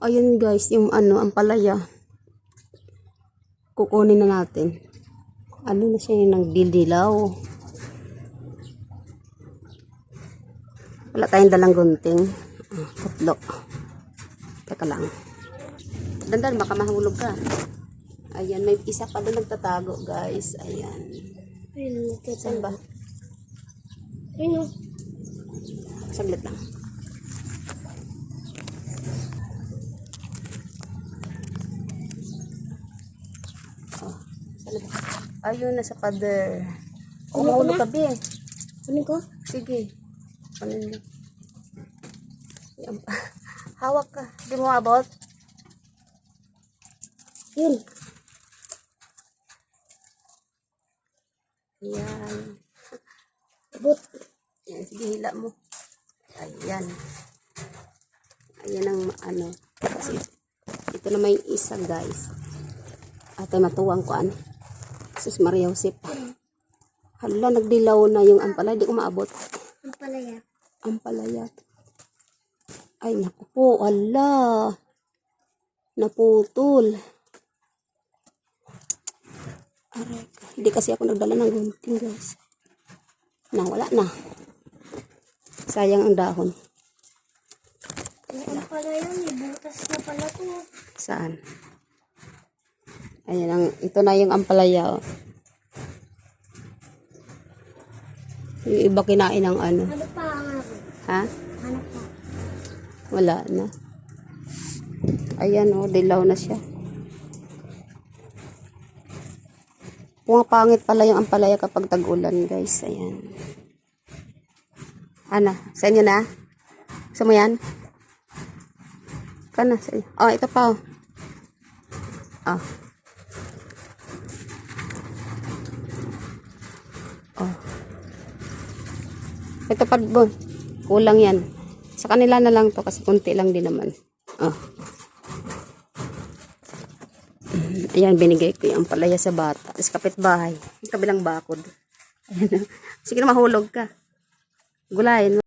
ayun guys, yung ano, ang palaya. Kukunin na natin. Ano na siya yung nagdidilaw. Wala tayong dalang gunting. Ah, Kutlo. Teka lang. Dandan, baka mahulog ka. Ayan, may isa pa doon nagtatago, guys. Ayan. Ayun, Saan ba? Ayun, oh. Saglit lang. Oh, saan na ba? Ayun, nasa pader. Oh, mahulog ka, Bi. Kunin ko? Sige. Ano? Yan pa. Hawak ka. Di mo abot? Yun. Ayan. Abot. Ayan, sige, hila mo. Ayan. Ayan ang ano. Kasi ito na may isa, guys. Ate, matuwang ko ano. Sus Maria Josep. Hala, nagdilaw na yung ampalaya. Di ko maabot. Ang palaya. Ampalaya. Ay, naku po. Hala. Naputol. Aray. Hindi kasi ako nagdala ng gunting, guys. Na, wala na. Sayang ang dahon. Ang palaya, may butas na pala to. Saan? Ayan, ang, ito na yung ampalaya. Oh. Yung iba kinain ng ano. Ano pa ang? Ha? Ano pa? Wala na. Ayan, oh, dilaw na siya. Pumapangit pala yung ampalaya kapag tag-ulan, guys. Ayan. Ana, sa inyo na? Gusto mo yan? Kana, sa inyo. Oh, ito pa. Oh. Oh. Ito pa, bon. Kulang yan. Sa kanila na lang to kasi kunti lang din naman. Oh. Ayan, binigay ko yung palaya sa bata. Tapos kapitbahay. Yung kabilang bakod. Sige na mahulog ka. Gulayin mo.